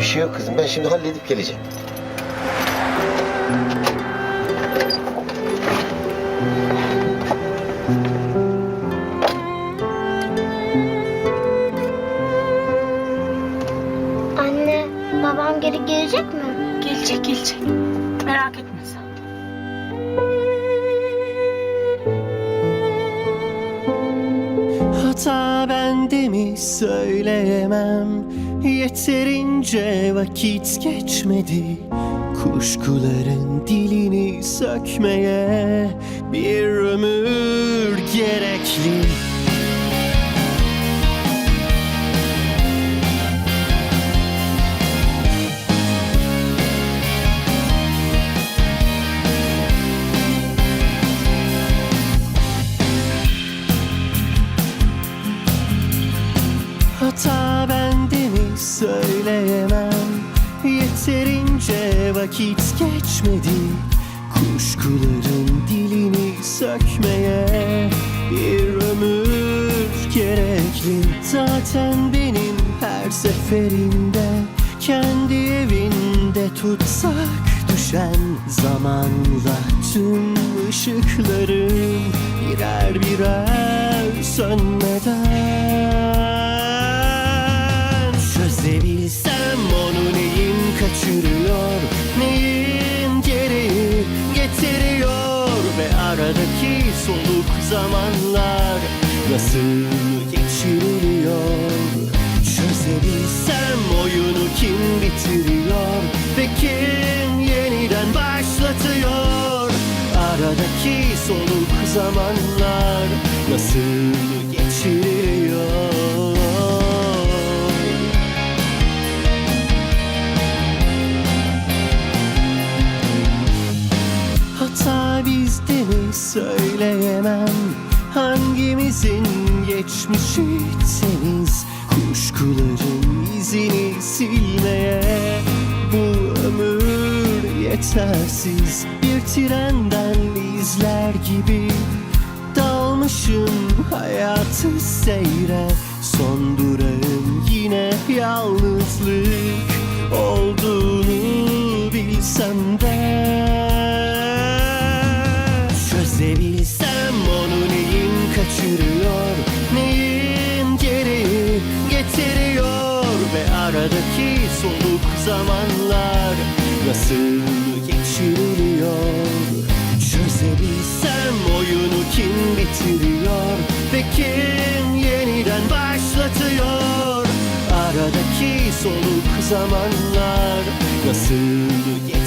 hayatım. Ben şimdi halledip geleceğim. Anne, babam geri gelecek mi? Gelecek gelecek. Merak etme sen. Hata bende mi söyleyemem Yeterince vakit geçmedi. Kuşkuların dilini sökmeye Bir ömür gerekli. Hata bende mi söyleyemem. Yeterince vakit geçmedi Kuşkuların dilini sökmeye. Bir ömür gerekli Zaten benim her seferinde. Kendi evinde tutsak düşen Zamanla tüm ışıklarım Birer birer sönmeden Çözebilsem onu neyin kaçırıyor? Neyin geri getiriyor? Ve aradaki soluk zamanlar Nasıl geçiriliyor? Çözebilsem oyunu kim bitiriyor? Ve kim yeniden başlatıyor? Aradaki soluk zamanlar Nasıl Hata bizde mi söyleyemem. Hangimizin geçmişi temiz? Kuşkuların izini silmeye Bu ömür yetersiz. Bir trenden izler gibi Dalmışım hayatı seyre. Son durağım yine yalnızlık. Olduğunu bilsem de zamanlar Nasıl geçiriliyor? Çözebilsem oyunu kim bitiriyor? Ve kim yeniden başlatıyor? Aradaki soluk zamanlar Nasıl geçiriliyor